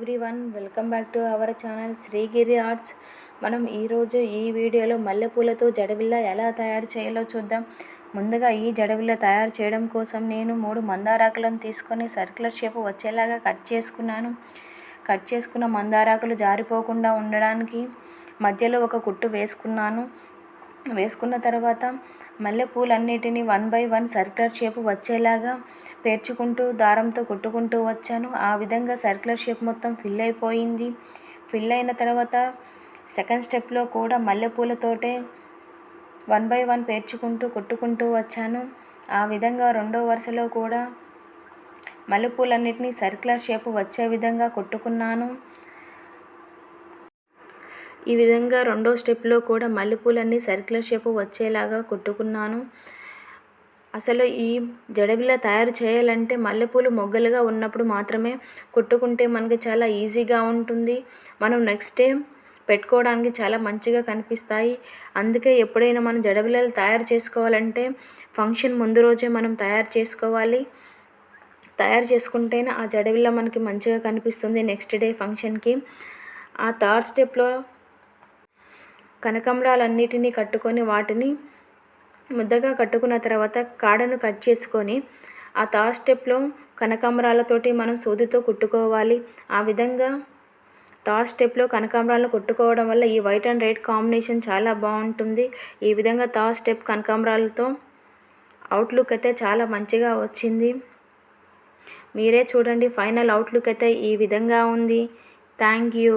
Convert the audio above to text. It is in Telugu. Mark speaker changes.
Speaker 1: Everyone welcome back to our channel Srigiri arts మనం ఈరోజు ఈ వీడియోలో మల్లెపూలతో జడబిల్ల ఎలా తయారు చేయాలో చూద్దాం. ముందుగా ఈ జడబిల్ల తయారు చేయడం కోసం నేను మూడు మందారాకులను తీసుకొని సర్క్యులర్ షేప్ వచ్చేలాగా కట్ చేసుకున్నాను. కట్ చేసుకున్న మందారాకులు జారిపోకుండా ఉండడానికి మధ్యలో ఒక కుట్టు వేసుకున్నాను. వేసుకున్న తర్వాత మల్లెపూలన్నిటిని one by one circular shape వచ్చేలాగా పేర్చుకుంటూ దారంతో కుట్టుకుంటూ వచ్చాను. ఆ విధంగా సర్క్యులర్ షేప్ మొత్తం ఫిల్ అయిపోయింది. ఫిల్ అయిన తర్వాత సెకండ్ స్టెప్లో కూడా మల్లెపూలతోటే వన్ బై వన్ పేర్చుకుంటూ కుట్టుకుంటూ వచ్చాను. ఆ విధంగా రెండో వరుసలో కూడా మల్లెపూలన్నిటినీ సర్క్యులర్ షేప్ వచ్చే విధంగా కుట్టుకున్నాను. ఈ విధంగా రెండో స్టెప్లో కూడా మల్లెపూలన్నీ సర్క్యులర్ షేప్ వచ్చేలాగా కుట్టుకున్నాను. అసలు ఈ జడబిల్ల తయారు చేయాలంటే మల్లెపూలు మొగ్గలుగా ఉన్నప్పుడు మాత్రమే కుట్టుకుంటే మనకి చాలా ఈజీగా ఉంటుంది. మనం నెక్స్ట్ డే పెట్టుకోవడానికి చాలా మంచిగా కనిపిస్తాయి. అందుకే ఎప్పుడైనా మనం జడబిల్లలు తయారు చేసుకోవాలంటే ఫంక్షన్ ముందు రోజే మనం తయారు చేసుకోవాలి. తయారు చేసుకుంటేనే ఆ జడబిల్ల మనకి మంచిగా కనిపిస్తుంది నెక్స్ట్ డే ఫంక్షన్కి. ఆ థర్డ్ స్టెప్లో కనకాంబరాలన్నిటినీ కట్టుకొని వాటిని ముద్దగా కట్టుకున్న తర్వాత కాడను కట్ చేసుకొని ఆ థర్డ్ స్టెప్లో కనకాంబరాలతోటి మనం సూదితో కుట్టుకోవాలి. ఆ విధంగా థర్డ్ స్టెప్లో కనకాంబరాలను కుట్టుకోవడం వల్ల ఈ వైట్ అండ్ రెడ్ కాంబినేషన్ చాలా బాగుంటుంది. ఈ విధంగా థర్డ్ స్టెప్ కనకాంబరాలతో అవుట్లుక్ అయితే చాలా మంచిగా వచ్చింది. మీరే చూడండి ఫైనల్ అవుట్లుక్ అయితే ఈ విధంగా ఉంది. Thank you.